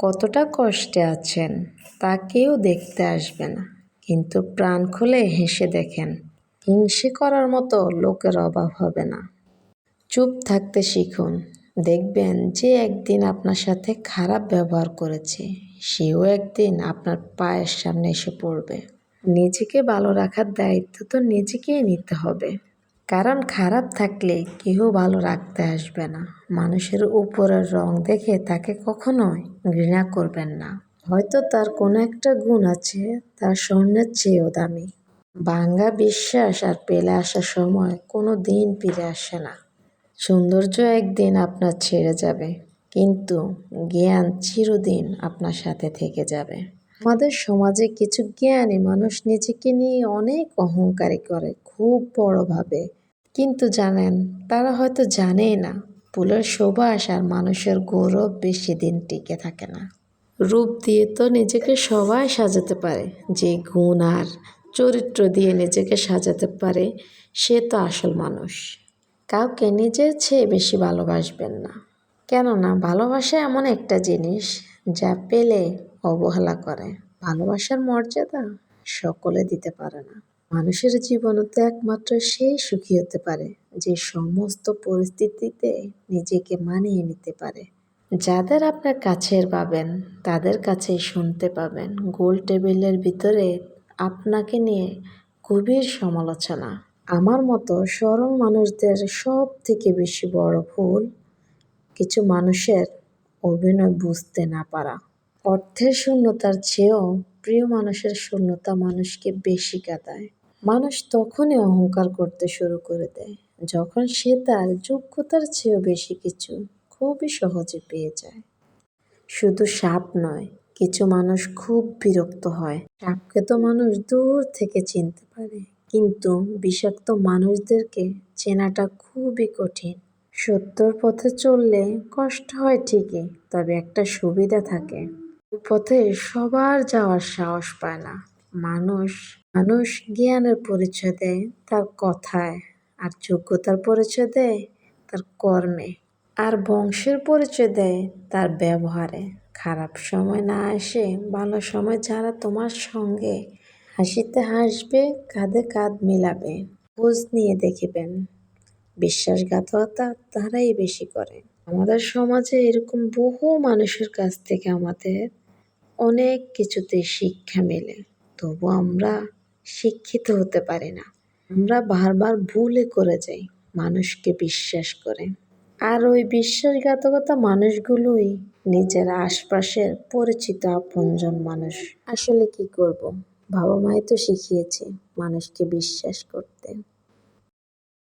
কতটা কষ্টে আছেন তা কেউ দেখতে আসবে না। কিন্তু প্রাণ খুলে হেসে দেখেন, হিংসে করার মতো লোকের অভাব হবে না। চুপ থাকতে শিখুন, দেখবেন যে একদিন আপনার সাথে খারাপ ব্যবহার করেছে, সেও একদিন আপনার পায়ের সামনে এসে পড়বে। নিজেকে ভালো রাখার দায়িত্ব তো নিজেকেই নিতে হবে। কারণ খারাপ থাকলে কেউ ভালো রাখতে আসবে না। মানুষের উপরের রং দেখে তাকে কখনোই ঘৃণা করবেন না। হয়তো তার কোনো একটা গুণ আছে তার স্বর্ণের চেয়েও দামি। ভাঙ্গা বিশ্বাস আর পেলে আসার সময় কোনো দিন ফিরে আসে না। সৌন্দর্য একদিন আপনার ছেড়ে যাবে, কিন্তু জ্ঞান চিরদিন আপনার সাথে থেকে যাবে। আমাদের সমাজে কিছু জ্ঞানী মানুষ নিজেকে নিয়ে অনেক অহংকারী করে, খুব বড়ভাবে কিন্তু জানেন, তারা হয়তো জানেই না ফুলের সুবাস আর মানুষের গৌরব বেশি দিন টিকে থাকে না। রূপ দিয়ে তো নিজেকে সবাই সাজাতে পারে, যে গুণ আর চরিত্র দিয়ে নিজেকে সাজাতে পারে, সে তো আসল মানুষ। কাউকে নিজের চেয়ে বেশি ভালোবাসবেন না। কেননা ভালোবাসা এমন একটা জিনিস যা পেলে অবহেলা করে। ভালোবাসার মর্যাদা সকলে দিতে পারে না। মানুষের জীবনে তো একমাত্র সেই সুখী হতে পারে, যে সমস্ত পরিস্থিতিতে নিজেকে মানিয়ে নিতে পারে। যাদের আপনার কাছের পাবেন, তাদের কাছে শুনতে পাবেন। গোল টেবিলের ভিতরে আপনাকে নিয়ে গভীর সমালোচনা। আমার মতো সরল মানুষদের সব থেকে বেশি বড় ভুল কিছু মানুষের অভিনয় বুঝতে না পারা। অর্থের শূন্যতার চেয়েও প্রিয় মানুষের শূন্যতা মানুষকে বেশি কাঁদায়। মানুষ তখনই অহংকার করতে শুরু করে দেয়, যখন সে তার যোগ্যতার চেয়েও বেশি কিছু খুবই সহজে পেয়ে যায়। শুধু সাপ নয়, কিছু মানুষ খুব বিরক্ত হয়। সাপকে তো মানুষ দূর থেকে চিনতে পারে, কিন্তু বিষাক্ত মানুষদেরকে চেনাটা খুবই কঠিন। সত্যর পথে চললে কষ্ট হয় ঠিকই, তবে একটা সুবিধা থাকে। পথে সবার যাওয়ার সাহস পায় না। মানুষ মানুষ জ্ঞানের পরিচয় দেয় তার কথায় আর যোগ্যতার পরিচয় দেয় তার কর্মে। আর বংশের পরিচয় দেয় তার ব্যবহারে। খারাপ সময় না আসে, ভালো সময় যারা তোমার সঙ্গে হাসিতে হাসবে, কাঁধে কাঁধ মিলাবে, খোঁজ নিয়ে দেখিবেন। বিশ্বাসঘাতকতা তারাই বেশি করে। আমাদের সমাজে এরকম বহু মানুষের কাছ থেকে আমাদের অনেক কিছুতে শিক্ষা মেলে। তবু আমরা শিক্ষিত হতে পারি না। আমরা বারবার ভুলে করে যাই, মানুষকে বিশ্বাস করে। আর ওই বিশ্বাসঘাতকতা মানুষগুলোই নিজের আশপাশের পরিচিত আপনজন মানুষ। আসলে কি করব? বাবা মাই তো শিখিয়েছে মানুষকে বিশ্বাস করতে।